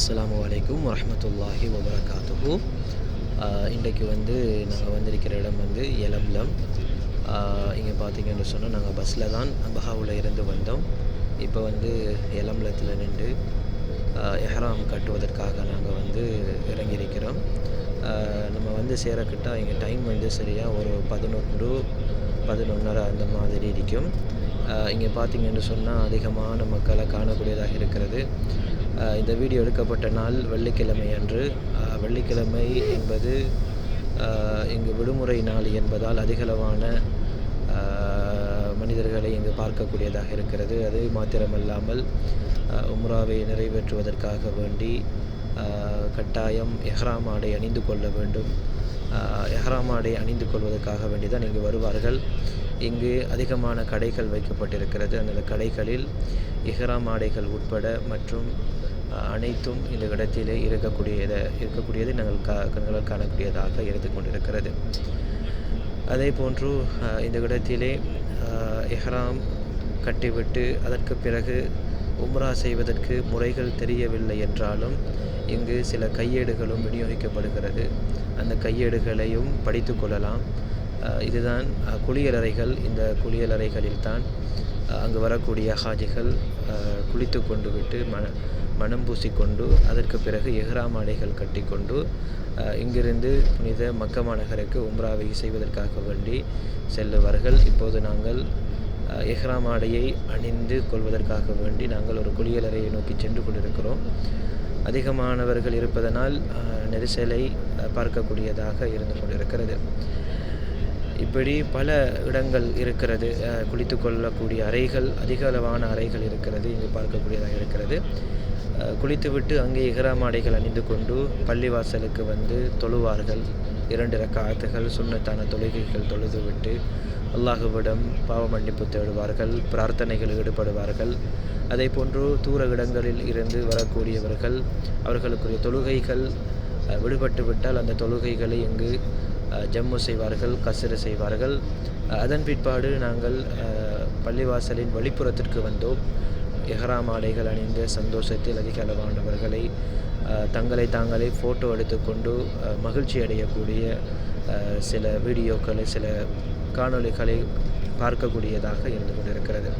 அஸ்லாம் அலைக்கும் வரமத்துல்லாஹி வபரகாத்துஹு. இன்றைக்கு வந்து நாங்கள் வந்திருக்கிற இடம் வந்து எலம்லம். இங்கே பார்த்தீங்கன்னு சொன்னால் நாங்கள் பஸ்ஸில் தான் பஹாவில் இருந்து வந்தோம். இப்போ வந்து எலம்லத்தில் நின்று எஹராம் கட்டுவதற்காக நாங்கள் வந்து இறங்கியிருக்கிறோம். நம்ம வந்து சேரக்கிட்ட இங்கே டைம் வந்து சரியாக ஒரு பதினொன்று பதினொன்றரை அந்த மாதிரி இருக்கும். இங்கே பார்த்தீங்கன்னு சொன்னால் அதிகமான மக்களை காணக்கூடியதாக இருக்கிறது. இந்த வீடியோ எடுக்கப்பட்ட நாள் வெள்ளிக்கிழமை அன்று. வெள்ளிக்கிழமை என்பது இங்கு விடுமுறை நாள் என்பதால் அதிகளவான மனிதர்களை இங்கு பார்க்கக்கூடியதாக இருக்கிறது. அது மாத்திரமல்லாமல் உம்ராவை நிறைவேற்றுவதற்காக வேண்டி கட்டாயம் எஹ்ராம் ஆடை அணிந்து கொள்ள வேண்டும். எஹ்ராம் ஆடை அணிந்து கொள்வதற்காக வேண்டிதான் இங்கு வருவார்கள். இங்கு அதிகமான கடைகள் வைக்கப்பட்டிருக்கிறது. அந்த கடைகளில் இஹ்ராம் ஆடைகள் உட்பட மற்றும் அனைத்தும் இந்த இடத்திலே இருக்கக்கூடியத இருக்கக்கூடியது நாங்கள் கா கண்களால் காணக்கூடியதாக இருந்து கொண்டிருக்கிறது. அதே போன்று இந்த இடத்திலே எஹ்ராம் கட்டிவிட்டு அதற்கு பிறகு உம்ரா செய்வதற்கு முறைகள் தெரியவில்லை என்றாலும் இங்கு சில கையேடுகளும் விநியோகிக்கப்படுகிறது. அந்த கையேடுகளையும் படித்து கொள்ளலாம். இதுதான் குளியலறைகள். இந்த குளியலறைகளில் தான் அங்கு வரக்கூடிய ஹாஜிகள் குளித்து கொண்டு விட்டு மன மனம் பூசிக்கொண்டு அதற்கு பிறகு எஹ்ராம் ஆடைகள் கட்டிக்கொண்டு இங்கிருந்து புனித மக்கமா நகருக்கு உம்ராவை செய்வதற்காக வேண்டி செல்லுவார்கள். இப்போது நாங்கள் எஹ்ராம் ஆடையை அணிந்து கொள்வதற்காக வேண்டி நாங்கள் ஒரு குளியலறையை நோக்கி சென்று கொண்டிருக்கிறோம். அதிகமானவர்கள் இருப்பதனால் நெரிசலை பார்க்கக்கூடியதாக இருந்து கொண்டிருக்கிறது. இப்படி பல இடங்கள் இருக்கிறது. குளித்து கொள்ளக்கூடிய அறைகள் அதிக அளவான அறைகள் இருக்கிறது. இங்கு பார்க்கக்கூடியதாக இருக்கிறது. குளித்துவிட்டு அங்கே இகராமாடைகள் அணிந்து கொண்டு பள்ளிவாசலுக்கு வந்து தொழுவார்கள். இரண்டு ரக்காத்துகள் சுண்ணத்தான தொழுகைகள் தொழுதுவிட்டு அல்லாஹுவிடம் பாவ மன்னிப்பு தேடுவார்கள் பிரார்த்தனைகள் ஈடுபடுவார்கள். அதே போன்று தூர இடங்களில் இருந்து வரக்கூடியவர்கள் அவர்களுக்குரிய தொழுகைகள் விடுபட்டுவிட்டால் விடுபட்டு விட்டால் அந்த தொழுகைகளை இங்கு ஜம்மு செய்வார்கள் கசரு செய்வார்கள். அதன் பிற்பாடு நாங்கள் பள்ளிவாசலின் வெளிப்புறத்திற்கு வந்தோம். எஹராம் ஆடைகள் அணிந்த சந்தோஷத்தில் அதிக அளவானவர்களை தங்களை தாங்களே ஃபோட்டோ எடுத்துக்கொண்டு மகிழ்ச்சி அடையக்கூடிய சில வீடியோக்களை சில காணொளிகளை பார்க்கக்கூடியதாக இருந்து கொண்டிருக்கிறது.